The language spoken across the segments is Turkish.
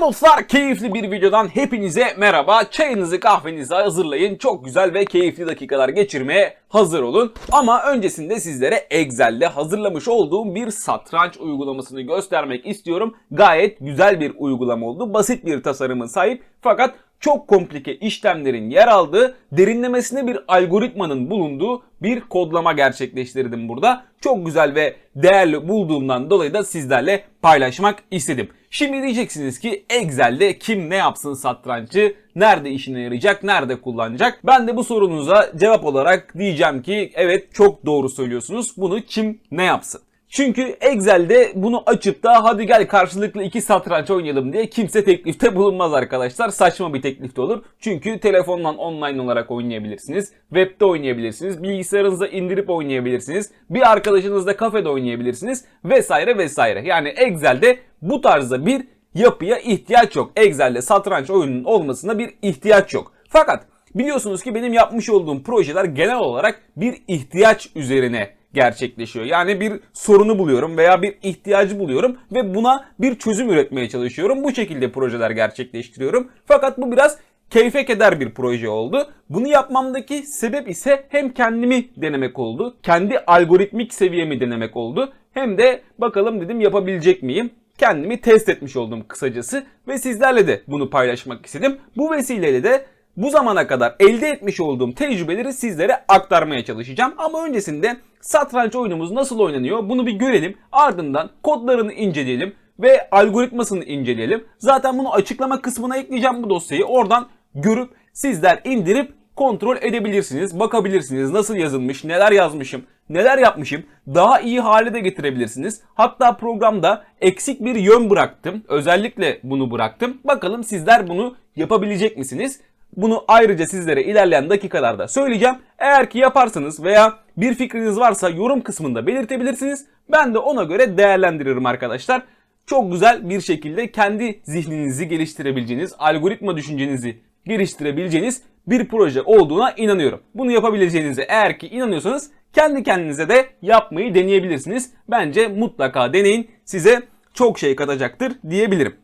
Selam dostlar, keyifli bir videodan hepinize merhaba. Çayınızı kahvenizi hazırlayın. Çok güzel ve keyifli dakikalar geçirmeye hazır olun. Ama öncesinde sizlere Excel'de hazırlamış olduğum bir satranç uygulamasını göstermek istiyorum. Gayet güzel bir uygulama oldu. Basit bir tasarımı sahip fakat çok komplike işlemlerin yer aldığı, derinlemesine bir algoritmanın bulunduğu bir kodlama gerçekleştirdim burada. Çok güzel ve değerli bulduğumdan dolayı da sizlerle paylaşmak istedim. Şimdi diyeceksiniz ki Excel'de kim ne yapsın satrançı, nerede işine yarayacak, nerede kullanacak? Ben de bu sorunuza cevap olarak diyeceğim ki evet çok doğru söylüyorsunuz. Bunu kim ne yapsın? Çünkü Excel'de bunu açıp da hadi gel karşılıklı iki satranç oynayalım diye kimse teklifte bulunmaz arkadaşlar. Saçma bir teklif de olur. Çünkü telefondan online olarak oynayabilirsiniz. Web'de oynayabilirsiniz. Bilgisayarınıza indirip oynayabilirsiniz. Bir arkadaşınızla kafede oynayabilirsiniz. Vesaire vesaire. Yani Excel'de bu tarzda bir yapıya ihtiyaç yok. Excel'de satranç oyununun olmasına bir ihtiyaç yok. Fakat biliyorsunuz ki benim yapmış olduğum projeler genel olarak bir ihtiyaç üzerine gerçekleşiyor. Yani bir sorunu buluyorum veya bir ihtiyacı buluyorum ve buna bir çözüm üretmeye çalışıyorum. Bu şekilde projeler gerçekleştiriyorum. Fakat bu biraz keyfe keder bir proje oldu. Bunu yapmamdaki sebep ise hem kendimi denemek oldu. Kendi algoritmik seviyemi denemek oldu. Hem de bakalım dedim yapabilecek miyim? Kendimi test etmiş oldum kısacası ve sizlerle de bunu paylaşmak istedim. Bu vesileyle de bu zamana kadar elde etmiş olduğum tecrübeleri sizlere aktarmaya çalışacağım. Ama öncesinde satranç oyunumuz nasıl oynanıyor bunu bir görelim. Ardından kodlarını inceleyelim ve algoritmasını inceleyelim. Zaten bunu açıklama kısmına ekleyeceğim bu dosyayı. Oradan görüp sizler indirip kontrol edebilirsiniz. Bakabilirsiniz nasıl yazılmış, neler yazmışım, neler yapmışım. Daha iyi hale de getirebilirsiniz. Hatta programda eksik bir yön bıraktım. Özellikle bunu bıraktım. Bakalım sizler bunu yapabilecek misiniz? Bunu ayrıca sizlere ilerleyen dakikalarda söyleyeceğim. Eğer ki yaparsanız veya bir fikriniz varsa yorum kısmında belirtebilirsiniz. Ben de ona göre değerlendiririm arkadaşlar. Çok güzel bir şekilde kendi zihninizi geliştirebileceğiniz, algoritma düşüncenizi geliştirebileceğiniz bir proje olduğuna inanıyorum. Bunu yapabileceğinize eğer ki inanıyorsanız kendi kendinize de yapmayı deneyebilirsiniz. Bence mutlaka deneyin. Size çok şey katacaktır diyebilirim.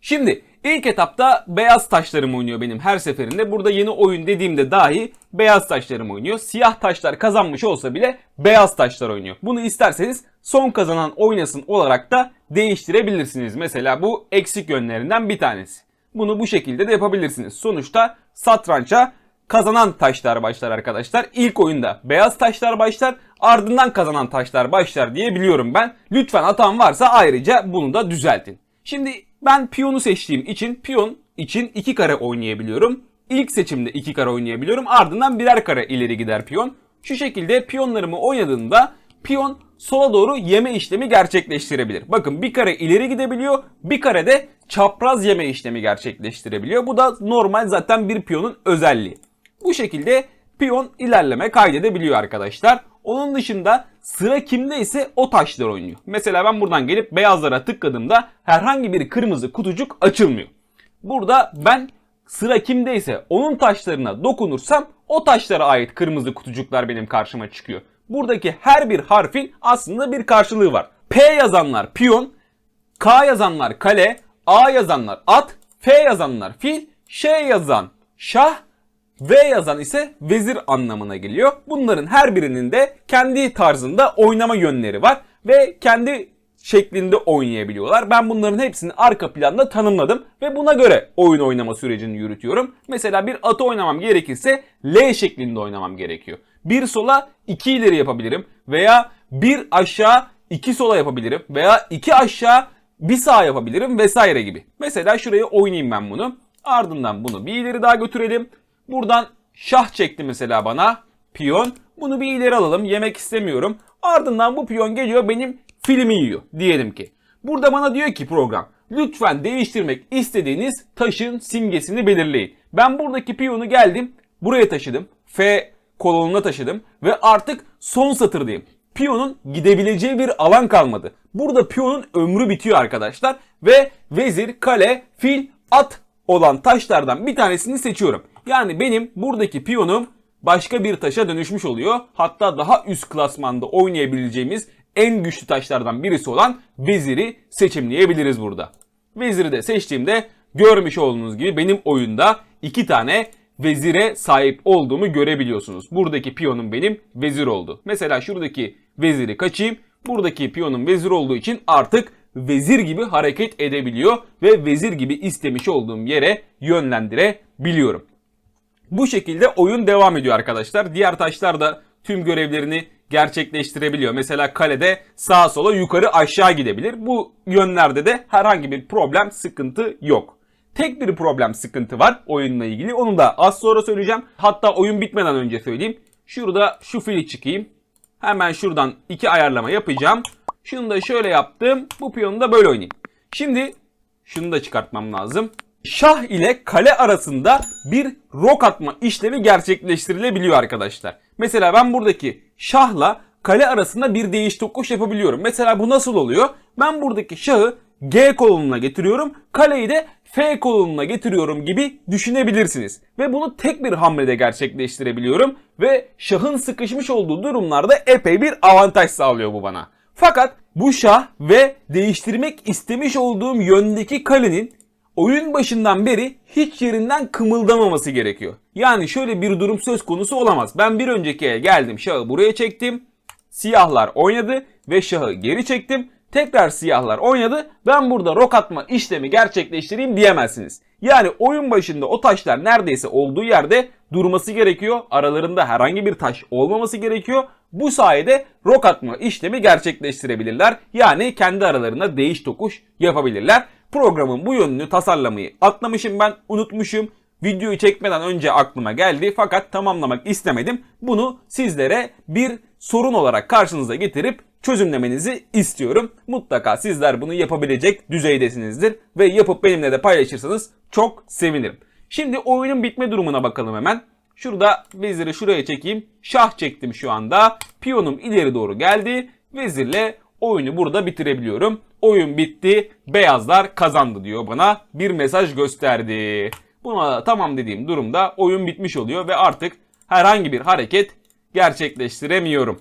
Şimdi ilk etapta beyaz taşlarım oynuyor benim her seferinde. Burada yeni oyun dediğimde dahi beyaz taşlarım oynuyor. Siyah taşlar kazanmış olsa bile beyaz taşlar oynuyor. Bunu isterseniz son kazanan oynasın olarak da değiştirebilirsiniz. Mesela bu eksik yönlerinden bir tanesi. Bunu bu şekilde de yapabilirsiniz. Sonuçta satrança kazanan taşlar başlar arkadaşlar. İlk oyunda beyaz taşlar başlar ardından kazanan taşlar başlar diye biliyorum ben. Lütfen hatam varsa ayrıca bunu da düzeltin. Şimdi ben piyonu seçtiğim için piyon için iki kare oynayabiliyorum. İlk seçimde iki kare oynayabiliyorum. Ardından birer kare ileri gider piyon. Şu şekilde piyonlarımı oynadığımda piyon sola doğru yeme işlemi gerçekleştirebilir. Bakın bir kare ileri gidebiliyor. Bir kare de çapraz yeme işlemi gerçekleştirebiliyor. Bu da normal zaten bir piyonun özelliği. Bu şekilde piyon ilerleme kaydedebiliyor arkadaşlar. Onun dışında sıra kimde ise o taşlar oynuyor. Mesela ben buradan gelip beyazlara tıkladığımda herhangi bir kırmızı kutucuk açılmıyor. Burada ben sıra kimdeyse onun taşlarına dokunursam o taşlara ait kırmızı kutucuklar benim karşıma çıkıyor. Buradaki her bir harfin aslında bir karşılığı var. P yazanlar piyon, K yazanlar kale, A yazanlar at, F yazanlar fil, Ş yazan şah, V yazan ise vezir anlamına geliyor. Bunların her birinin de kendi tarzında oynama yönleri var ve kendi şeklinde oynayabiliyorlar. Ben bunların hepsini arka planda tanımladım ve buna göre oyun oynama sürecini yürütüyorum. Mesela bir atı oynamam gerekirse L şeklinde oynamam gerekiyor. Bir sola iki ileri yapabilirim veya bir aşağı iki sola yapabilirim veya iki aşağı bir sağ yapabilirim vesaire gibi. Mesela şuraya oynayayım ben bunu. Ardından bunu bir ileri daha götürelim. Buradan şah çekti mesela bana piyon. Bunu bir ileri alalım yemek istemiyorum. Ardından bu piyon geliyor benim filmi yiyor diyelim ki. Burada bana diyor ki program lütfen değiştirmek istediğiniz taşın simgesini belirleyin. Ben buradaki piyonu geldim buraya taşıdım. F kolonuna taşıdım ve artık son satırdayım. Piyonun gidebileceği bir alan kalmadı. Burada piyonun ömrü bitiyor arkadaşlar ve vezir, kale, fil, at olan taşlardan bir tanesini seçiyorum. Yani benim buradaki piyonum başka bir taşa dönüşmüş oluyor. Hatta daha üst klasmanda oynayabileceğimiz en güçlü taşlardan birisi olan veziri seçimleyebiliriz burada. Veziri de seçtiğimde görmüş olduğunuz gibi benim oyunda iki tane vezire sahip olduğumu görebiliyorsunuz. Buradaki piyonum benim vezir oldu. Mesela şuradaki veziri kaçayım. Buradaki piyonum vezir olduğu için artık vezir gibi hareket edebiliyor ve vezir gibi istemiş olduğum yere yönlendirebiliyorum. Bu şekilde oyun devam ediyor arkadaşlar. Diğer taşlar da tüm görevlerini gerçekleştirebiliyor. Mesela kalede sağa sola yukarı aşağı gidebilir. Bu yönlerde de herhangi bir problem, sıkıntı yok. Tek bir problem, sıkıntı var oyunla ilgili. Onu da az sonra söyleyeceğim. Hatta oyun bitmeden önce söyleyeyim. Şurada şu fili çıkayım. Hemen şuradan iki ayarlama yapacağım. Şunu da şöyle yaptım. Bu piyonu da böyle oynayayım. Şimdi şunu da çıkartmam lazım. Şah ile kale arasında bir rok atma işlemi gerçekleştirilebiliyor arkadaşlar. Mesela ben buradaki şahla kale arasında bir değiş tokuş yapabiliyorum. Mesela bu nasıl oluyor? Ben buradaki şahı G kolonuna getiriyorum. Kaleyi de F kolonuna getiriyorum gibi düşünebilirsiniz. Ve bunu tek bir hamlede gerçekleştirebiliyorum. Ve şahın sıkışmış olduğu durumlarda epey bir avantaj sağlıyor bu bana. Fakat bu şah ve değiştirmek istemiş olduğum yöndeki kalenin oyun başından beri hiç yerinden kımıldamaması gerekiyor. Yani şöyle bir durum söz konusu olamaz. Ben bir önceki el geldim şahı buraya çektim. Siyahlar oynadı ve şahı geri çektim. Tekrar siyahlar oynadı. Ben burada rok atma işlemi gerçekleştireyim diyemezsiniz. Yani oyun başında o taşlar neredeyse olduğu yerde durması gerekiyor. Aralarında herhangi bir taş olmaması gerekiyor. Bu sayede rok atma işlemi gerçekleştirebilirler. Yani kendi aralarında değiş tokuş yapabilirler. Programın bu yönünü tasarlamayı atlamışım ben, unutmuşum. Videoyu çekmeden önce aklıma geldi fakat tamamlamak istemedim. Bunu sizlere bir sorun olarak karşınıza getirip çözümlemenizi istiyorum. Mutlaka sizler bunu yapabilecek düzeydesinizdir ve yapıp benimle de paylaşırsanız çok sevinirim. Şimdi oyunun bitme durumuna bakalım hemen. Şurada veziri şuraya çekeyim. Şah çektim şu anda. Piyonum ileri doğru geldi. Vezirle oyunu burada bitirebiliyorum. Oyun bitti. Beyazlar kazandı diyor bana. Bir mesaj gösterdi. Buna tamam dediğim durumda oyun bitmiş oluyor ve artık herhangi bir hareket gerçekleştiremiyorum.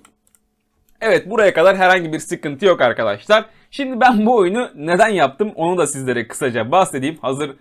Evet buraya kadar herhangi bir sıkıntı yok arkadaşlar. Şimdi ben bu oyunu neden yaptım onu da sizlere kısaca bahsedeyim. Hazır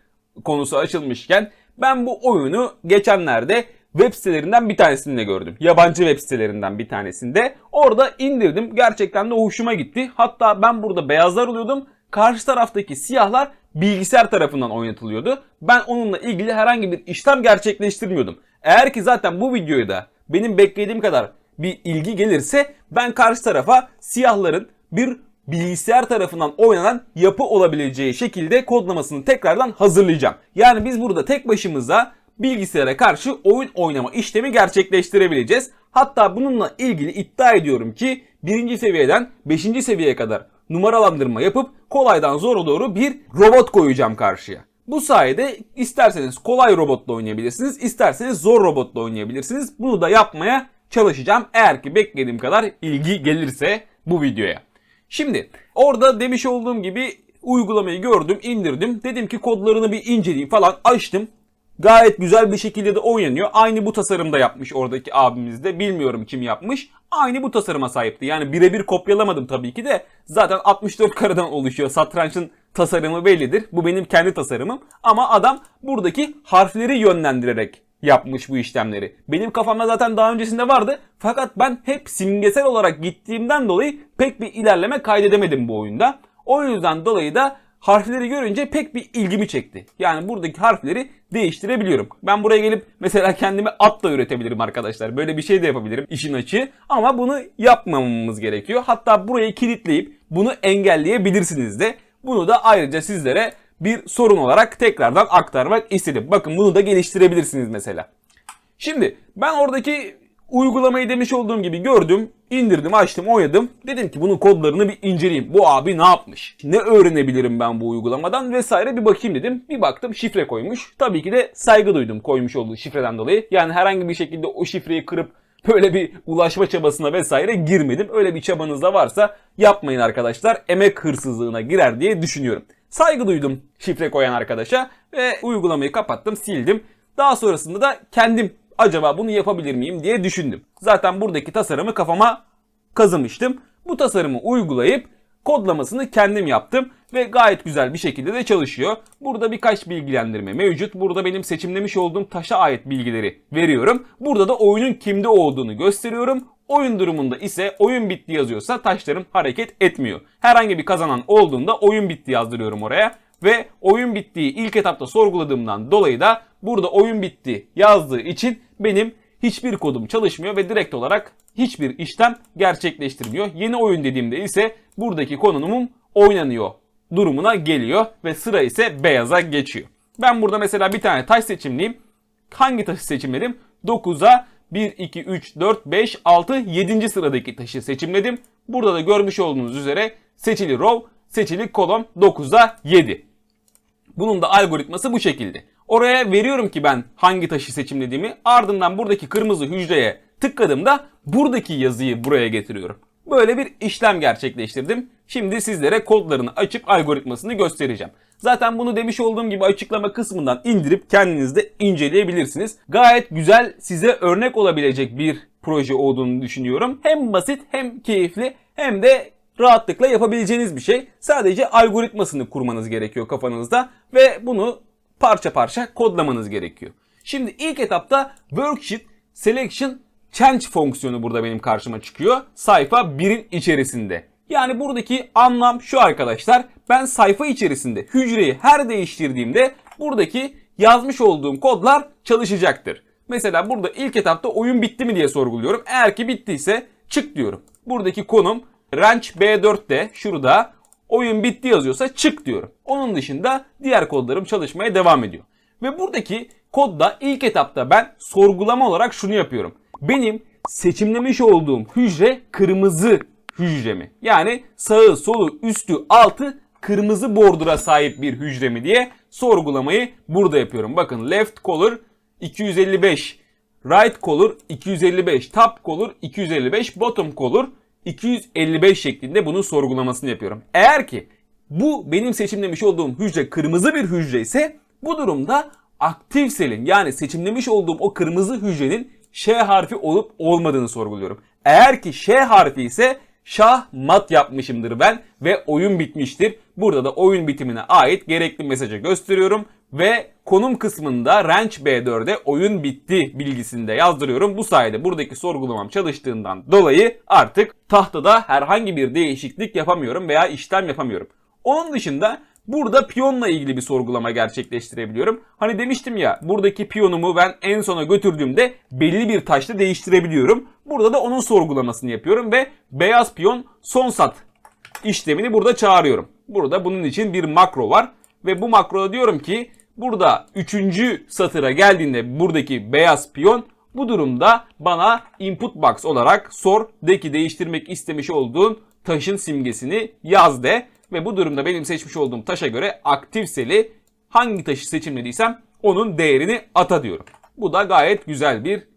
konusu açılmışken ben bu oyunu geçenlerde web sitelerinden bir tanesinde gördüm. Yabancı web sitelerinden bir tanesinde. Orada indirdim. Gerçekten de hoşuma gitti. Hatta ben burada beyazlar oluyordum. Karşı taraftaki siyahlar bilgisayar tarafından oynatılıyordu. Ben onunla ilgili herhangi bir işlem gerçekleştirmiyordum. Eğer ki zaten bu videoyu da benim beklediğim kadar bir ilgi gelirse ben karşı tarafa siyahların bir bilgisayar tarafından oynanan yapı olabileceği şekilde kodlamasını tekrardan hazırlayacağım. Yani biz burada tek başımıza bilgisayara karşı oyun oynama işlemi gerçekleştirebileceğiz. Hatta bununla ilgili iddia ediyorum ki birinci seviyeden 5. seviyeye kadar numaralandırma yapıp kolaydan zora doğru bir robot koyacağım karşıya. Bu sayede isterseniz kolay robotla oynayabilirsiniz, isterseniz zor robotla oynayabilirsiniz. Bunu da yapmaya çalışacağım eğer ki beklediğim kadar ilgi gelirse bu videoya. Şimdi orada demiş olduğum gibi uygulamayı gördüm, indirdim. Dedim ki kodlarını bir inceleyeyim falan açtım. Gayet güzel bir şekilde de oynanıyor. Aynı bu tasarımda yapmış oradaki abimiz de. Bilmiyorum kim yapmış. Aynı bu tasarıma sahipti. Yani birebir kopyalamadım tabii ki de. Zaten 64 kareden oluşuyor. Satrançın tasarımı bellidir. Bu benim kendi tasarımım. Ama adam buradaki harfleri yönlendirerek yapmış bu işlemleri. Benim kafamda zaten daha öncesinde vardı. Fakat ben hep simgesel olarak gittiğimden dolayı pek bir ilerleme kaydedemedim bu oyunda. O yüzden dolayı da harfleri görünce pek bir ilgimi çekti. Yani buradaki harfleri değiştirebiliyorum. Ben buraya gelip mesela kendime at da üretebilirim arkadaşlar. Böyle bir şey de yapabilirim işin açığı. Ama bunu yapmamamız gerekiyor. Hatta burayı kilitleyip bunu engelleyebilirsiniz de. Bunu da ayrıca sizlere bir sorun olarak tekrardan aktarmak istedim. Bakın bunu da geliştirebilirsiniz mesela. Şimdi ben oradaki uygulamayı demiş olduğum gibi gördüm, indirdim, açtım, oynadım. Dedim ki bunun kodlarını bir inceleyeyim. Bu abi ne yapmış? Ne öğrenebilirim ben bu uygulamadan vesaire bir bakayım dedim. Bir baktım şifre koymuş. Tabii ki de saygı duydum koymuş olduğu şifreden dolayı. Yani herhangi bir şekilde o şifreyi kırıp böyle bir ulaşma çabasına vesaire girmedim. Öyle bir çabanız da varsa yapmayın arkadaşlar. Emek hırsızlığına girer diye düşünüyorum. Saygı duydum şifre koyan arkadaşa ve uygulamayı kapattım, sildim. Daha sonrasında da kendim acaba bunu yapabilir miyim diye düşündüm. Zaten buradaki tasarımı kafama kazımıştım. Bu tasarımı uygulayıp kodlamasını kendim yaptım ve gayet güzel bir şekilde de çalışıyor. Burada birkaç bilgilendirme mevcut. Burada benim seçimlemiş olduğum taşa ait bilgileri veriyorum. Burada da oyunun kimde olduğunu gösteriyorum. Oyun durumunda ise oyun bitti yazıyorsa taşlarım hareket etmiyor. Herhangi bir kazanan olduğunda oyun bitti yazdırıyorum oraya. Ve oyun bittiği ilk etapta sorguladığımdan dolayı da burada oyun bitti yazdığı için benim hiçbir kodum çalışmıyor ve direkt olarak hiçbir işlem gerçekleştirmiyor. Yeni oyun dediğimde ise buradaki konumum oynanıyor durumuna geliyor ve sıra ise beyaza geçiyor. Ben burada mesela bir tane taş seçimliyim. Hangi taşı seçimledim? 9'a 1, 2, 3, 4, 5, 6, 7. sıradaki taşı seçimledim. Burada da görmüş olduğunuz üzere seçili row, seçili kolon 9'a 7. Bunun da algoritması bu şekilde. Oraya veriyorum ki ben hangi taşı seçimlediğimi ardından buradaki kırmızı hücreye tıkladığımda buradaki yazıyı buraya getiriyorum. Böyle bir işlem gerçekleştirdim. Şimdi sizlere kodlarını açıp algoritmasını göstereceğim. Zaten bunu demiş olduğum gibi açıklama kısmından indirip kendiniz de inceleyebilirsiniz. Gayet güzel size örnek olabilecek bir proje olduğunu düşünüyorum. Hem basit hem keyifli hem de rahatlıkla yapabileceğiniz bir şey. Sadece algoritmasını kurmanız gerekiyor kafanızda ve bunu parça parça kodlamanız gerekiyor. Şimdi ilk etapta worksheet selection change fonksiyonu burada benim karşıma çıkıyor. Sayfa 1'in içerisinde. Yani buradaki anlam şu arkadaşlar. Ben sayfa içerisinde hücreyi her değiştirdiğimde buradaki yazmış olduğum kodlar çalışacaktır. Mesela burada ilk etapta oyun bitti mi diye sorguluyorum. Eğer ki bittiyse çık diyorum. Buradaki konum range B4'te şurada oyun bitti yazıyorsa çık diyorum. Onun dışında diğer kodlarım çalışmaya devam ediyor. Ve buradaki kodda ilk etapta ben sorgulama olarak şunu yapıyorum. Benim seçimlemiş olduğum hücre kırmızı hücre mi? Yani sağı, solu, üstü, altı kırmızı bordura sahip bir hücre mi diye sorgulamayı burada yapıyorum. Bakın left color 255, right color 255, top color 255, bottom color 255 şeklinde bunun sorgulamasını yapıyorum. Eğer ki bu benim seçimlemiş olduğum hücre kırmızı bir hücre ise bu durumda aktif selin yani seçimlemiş olduğum o kırmızı hücrenin Ş harfi olup olmadığını sorguluyorum. Eğer ki Ş harfi ise şah mat yapmışımdır ben ve oyun bitmiştir. Burada da oyun bitimine ait gerekli mesajı gösteriyorum ve konum kısmında range B4'e oyun bitti bilgisini de yazdırıyorum. Bu sayede buradaki sorgulamam çalıştığından dolayı artık tahtada herhangi bir değişiklik yapamıyorum veya işlem yapamıyorum. Onun dışında burada piyonla ilgili bir sorgulama gerçekleştirebiliyorum. Hani demiştim ya buradaki piyonumu ben en sona götürdüğümde belli bir taşla değiştirebiliyorum. Burada da onun sorgulamasını yapıyorum ve beyaz piyon son sat işlemini burada çağırıyorum. Burada bunun için bir makro var ve bu makroda diyorum ki burada 3. satıra geldiğinde buradaki beyaz piyon bu durumda bana input box olarak sor de ki değiştirmek istemiş olduğun taşın simgesini yaz de ve bu durumda benim seçmiş olduğum taşa göre aktif seli hangi taşı seçimlediysem onun değerini ata diyorum. Bu da gayet güzel bir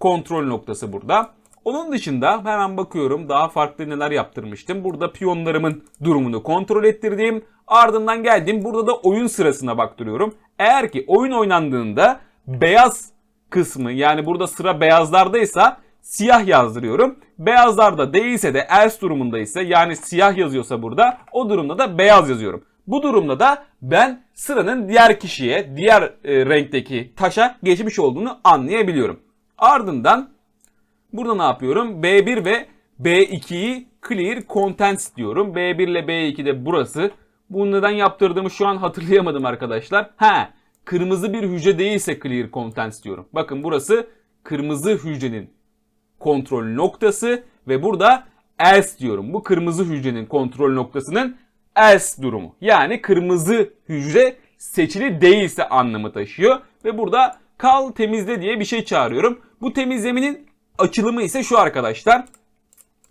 kontrol noktası burada. Onun dışında hemen bakıyorum daha farklı neler yaptırmıştım. Burada piyonlarımın durumunu kontrol ettirdiğim ardından geldim burada da oyun sırasına baktırıyorum. Eğer ki oyun oynandığında beyaz kısmı yani burada sıra beyazlardaysa siyah yazdırıyorum. Beyazlarda değilse de else durumunda ise yani siyah yazıyorsa burada o durumda da beyaz yazıyorum. Bu durumda da ben sıranın diğer kişiye, diğer e, renkteki taşa geçmiş olduğunu anlayabiliyorum. Ardından burada ne yapıyorum? B1 ve B2'yi clear contents diyorum. B1 ile B2 de burası. Bunu neden yaptırdığımı şu an hatırlayamadım arkadaşlar. He, kırmızı bir hücre değilse clear contents diyorum. Bakın burası kırmızı hücrenin kontrol noktası ve burada else diyorum. Bu kırmızı hücrenin kontrol noktasının else durumu. Yani kırmızı hücre seçili değilse anlamı taşıyor ve burada kal temizle diye bir şey çağırıyorum. Bu temizlemenin açılımı ise şu arkadaşlar.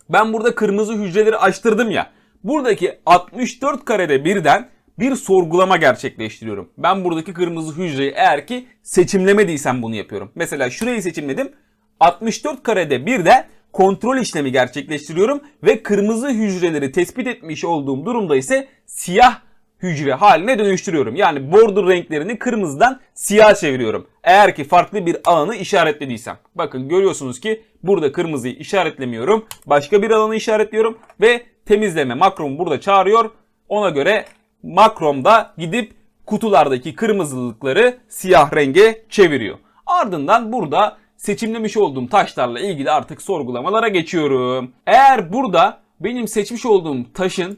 Ben burada kırmızı hücreleri açtırdım ya. Buradaki 64 karede birden bir sorgulama gerçekleştiriyorum. Ben buradaki kırmızı hücreyi eğer ki seçimlemediysem bunu yapıyorum. Mesela şurayı seçimledim. 64 karede bir de kontrol işlemi gerçekleştiriyorum ve kırmızı hücreleri tespit etmiş olduğum durumda ise siyah hücre haline dönüştürüyorum. Yani border renklerini kırmızıdan siyah çeviriyorum. Eğer ki farklı bir alanı işaretlediysem. Bakın görüyorsunuz ki burada kırmızıyı işaretlemiyorum. Başka bir alanı işaretliyorum ve temizleme makromu burada çağırıyor. Ona göre makromda gidip kutulardaki kırmızılıkları siyah renge çeviriyor. Ardından burada seçimlemiş olduğum taşlarla ilgili artık sorgulamalara geçiyorum. Eğer burada benim seçmiş olduğum taşın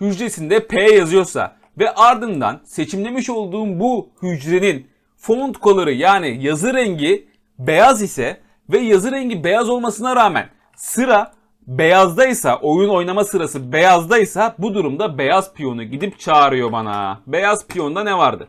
hücresinde P yazıyorsa ve ardından seçimlemiş olduğum bu hücrenin font color'ı yani yazı rengi beyaz ise ve yazı rengi beyaz olmasına rağmen sıra beyazdaysa, oyun oynama sırası beyazdaysa bu durumda beyaz piyonu gidip çağırıyor bana. Beyaz piyonda ne vardı?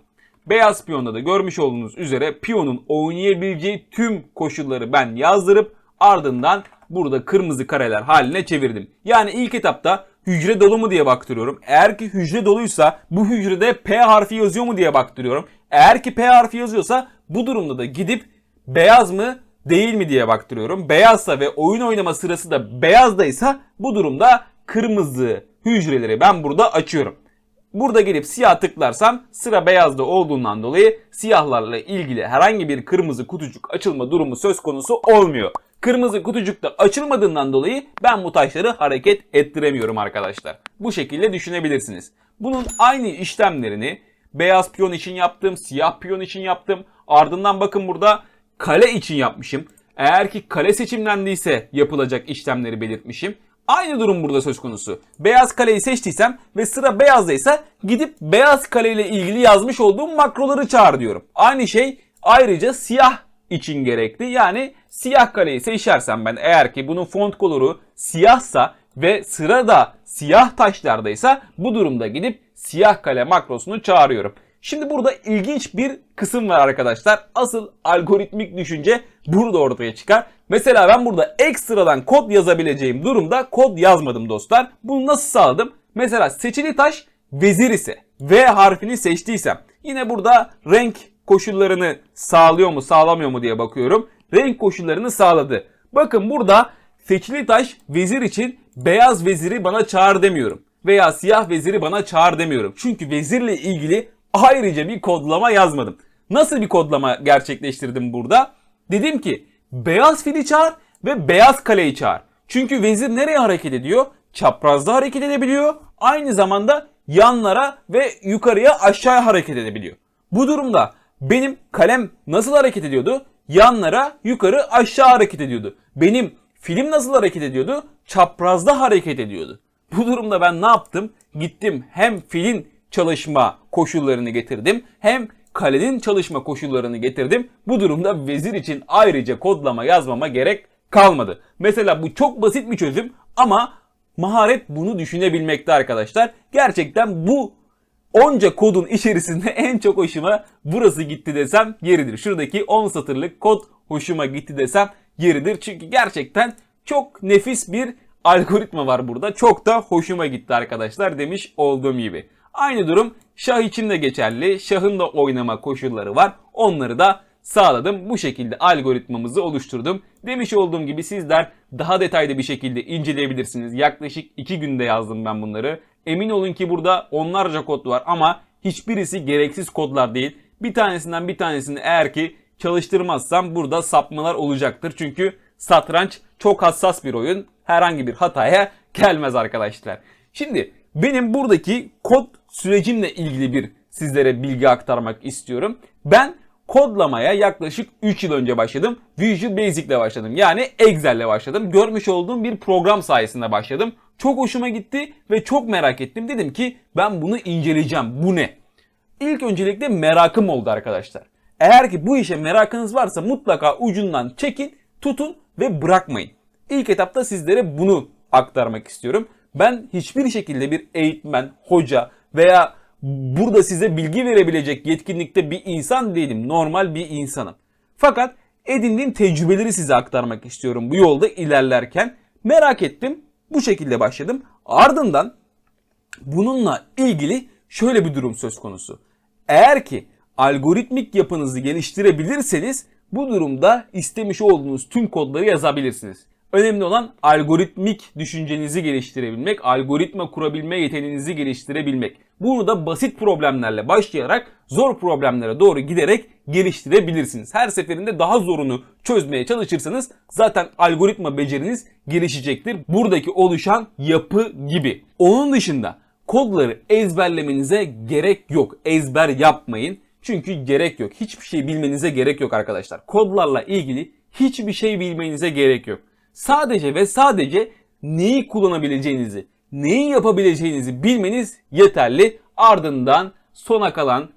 Beyaz piyonda da görmüş olduğunuz üzere piyonun oynayabileceği tüm koşulları ben yazdırıp ardından burada kırmızı kareler haline çevirdim. Yani ilk etapta hücre dolu mu diye baktırıyorum. Eğer ki hücre doluysa bu hücrede P harfi yazıyor mu diye baktırıyorum. Eğer ki P harfi yazıyorsa bu durumda da gidip beyaz mı değil mi diye baktırıyorum. Beyazsa ve oyun oynama sırası da beyazdaysa bu durumda kırmızı hücreleri ben burada açıyorum. Burada gelip siyah tıklarsam sıra beyazda olduğundan dolayı siyahlarla ilgili herhangi bir kırmızı kutucuk açılma durumu söz konusu olmuyor. Kırmızı kutucuk da açılmadığından dolayı ben bu taşları hareket ettiremiyorum arkadaşlar. Bu şekilde düşünebilirsiniz. Bunun aynı işlemlerini beyaz piyon için yaptım, siyah piyon için yaptım. Ardından bakın burada kale için yapmışım. Eğer ki kale seçimlendiyse yapılacak işlemleri belirtmişim. Aynı durum burada söz konusu. Beyaz kaleyi seçtiysem ve sıra beyazdaysa gidip beyaz kaleyle ilgili yazmış olduğum makroları çağır diyorum. Aynı şey ayrıca siyah için gerekli. Yani siyah kaleyi seçersem ben eğer ki bunun font koloru siyahsa ve sırada siyah taşlardaysa bu durumda gidip siyah kale makrosunu çağırıyorum. Şimdi burada ilginç bir kısım var arkadaşlar. Asıl algoritmik düşünce burada ortaya çıkar. Mesela ben burada ekstradan kod yazabileceğim durumda kod yazmadım dostlar. Bunu nasıl sağladım? Mesela seçili taş vezir ise V harfini seçtiysem yine burada renk koşullarını sağlıyor mu sağlamıyor mu diye bakıyorum. Renk koşullarını sağladı. Bakın burada seçili taş vezir için beyaz veziri bana çağır demiyorum. Veya siyah veziri bana çağır demiyorum. Çünkü vezirle ilgili ayrıca bir kodlama yazmadım. Nasıl bir kodlama gerçekleştirdim burada? Dedim ki beyaz fili çağır ve beyaz kaleyi çağır. Çünkü vezir nereye hareket ediyor? Çaprazda hareket edebiliyor. Aynı zamanda yanlara ve yukarıya aşağıya hareket edebiliyor. Bu durumda benim kalem nasıl hareket ediyordu? Yanlara, yukarı, aşağı hareket ediyordu. Benim film nasıl hareket ediyordu? Çaprazda hareket ediyordu. Bu durumda ben ne yaptım? Gittim hem filin çalışma koşullarını getirdim hem kalenin çalışma koşullarını getirdim. Bu durumda vezir için ayrıca kodlama yazmama gerek kalmadı. Mesela bu çok basit bir çözüm ama maharet bunu düşünebilmekte arkadaşlar. Gerçekten bu onca kodun içerisinde en çok hoşuma burası gitti desem yeridir. Şuradaki 10 satırlık kod hoşuma gitti desem yeridir. Çünkü gerçekten çok nefis bir algoritma var burada. Çok da hoşuma gitti arkadaşlar demiş olduğum gibi. Aynı durum şah için de geçerli. Şahın da oynama koşulları var. Onları da sağladım. Bu şekilde algoritmamızı oluşturdum. Demiş olduğum gibi sizler daha detaylı bir şekilde inceleyebilirsiniz. Yaklaşık 2 günde yazdım ben bunları. Emin olun ki burada onlarca kod var ama hiçbirisi gereksiz kodlar değil. Bir tanesinden bir tanesini eğer ki çalıştırmazsam burada sapmalar olacaktır. Çünkü satranç çok hassas bir oyun. Herhangi bir hataya gelmez arkadaşlar. Şimdi benim buradaki kod sürecimle ilgili bir sizlere bilgi aktarmak istiyorum. Ben kodlamaya yaklaşık 3 yıl önce başladım. Visual Basic ile başladım. Yani Excel ile başladım. Görmüş olduğum bir program sayesinde başladım. Çok hoşuma gitti ve çok merak ettim. Dedim ki ben bunu inceleyeceğim. Bu ne? İlk öncelikle merakım oldu arkadaşlar. Eğer ki bu işe merakınız varsa mutlaka ucundan çekin, tutun ve bırakmayın. İlk etapta sizlere bunu aktarmak istiyorum. Ben hiçbir şekilde bir eğitmen, hoca veya burada size bilgi verebilecek yetkinlikte bir insan değilim. Normal bir insanım. Fakat edindiğim tecrübeleri size aktarmak istiyorum bu yolda ilerlerken. Merak ettim. Bu şekilde başladım. Ardından bununla ilgili şöyle bir durum söz konusu. Eğer ki algoritmik yapınızı geliştirebilirseniz bu durumda istemiş olduğunuz tüm kodları yazabilirsiniz. Önemli olan algoritmik düşüncenizi geliştirebilmek, algoritma kurabilme yeteneğinizi geliştirebilmek. Bunu da basit problemlerle başlayarak zor problemlere doğru giderek geliştirebilirsiniz. Her seferinde daha zorunu çözmeye çalışırsanız zaten algoritma beceriniz gelişecektir. Buradaki oluşan yapı gibi. Onun dışında kodları ezberlemenize gerek yok. Ezber yapmayın. Çünkü gerek yok. Hiçbir şey bilmenize gerek yok arkadaşlar. Kodlarla ilgili hiçbir şey bilmenize gerek yok. Sadece ve sadece neyi kullanabileceğinizi, neyi yapabileceğinizi bilmeniz yeterli. Ardından sona kalan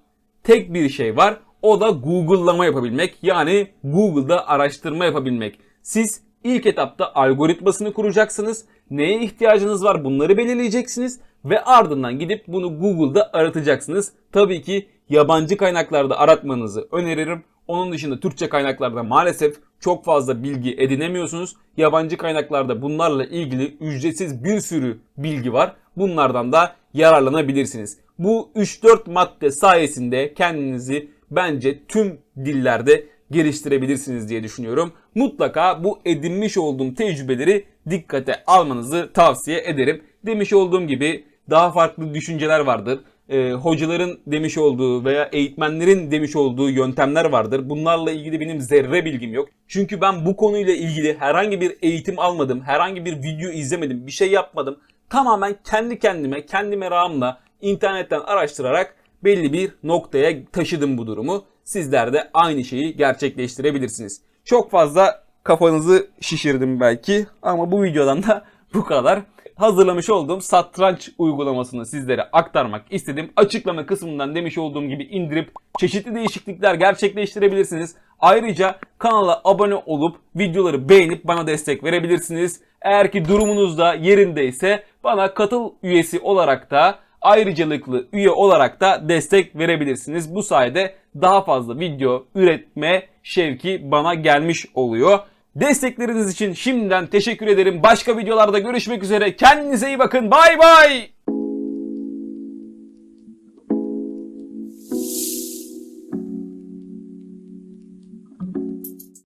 tek bir şey var. O da Google'lama yapabilmek. Yani Google'da araştırma yapabilmek. Siz ilk etapta algoritmasını kuracaksınız. Neye ihtiyacınız var bunları belirleyeceksiniz. Ve ardından gidip bunu Google'da aratacaksınız. Tabii ki yabancı kaynaklarda aratmanızı öneririm. Onun dışında Türkçe kaynaklarda maalesef çok fazla bilgi edinemiyorsunuz. Yabancı kaynaklarda bunlarla ilgili ücretsiz bir sürü bilgi var. Bunlardan da yararlanabilirsiniz. Bu 3-4 madde sayesinde kendinizi bence tüm dillerde geliştirebilirsiniz diye düşünüyorum. Mutlaka bu edinmiş olduğum tecrübeleri dikkate almanızı tavsiye ederim. Demiş olduğum gibi daha farklı düşünceler vardır. Ee, hocaların demiş olduğu veya eğitmenlerin demiş olduğu yöntemler vardır. Bunlarla ilgili benim zerre bilgim yok. Çünkü ben bu konuyla ilgili herhangi bir eğitim almadım, herhangi bir video izlemedim, bir şey yapmadım. Tamamen kendi kendime, kendi merakımla internetten araştırarak belli bir noktaya taşıdım bu durumu. Sizler de aynı şeyi gerçekleştirebilirsiniz. Çok fazla kafanızı şişirdim belki ama bu videodan da bu kadar. Hazırlamış olduğum satranç uygulamasını sizlere aktarmak istedim. Açıklama kısmından demiş olduğum gibi indirip çeşitli değişiklikler gerçekleştirebilirsiniz. Ayrıca kanala abone olup videoları beğenip bana destek verebilirsiniz. Eğer ki durumunuz da yerindeyse bana katıl üyesi olarak da ayrıcalıklı üye olarak da destek verebilirsiniz. Bu sayede daha fazla video üretme şevki bana gelmiş oluyor. Destekleriniz için şimdiden teşekkür ederim. Başka videolarda görüşmek üzere. Kendinize iyi bakın. Bay bay.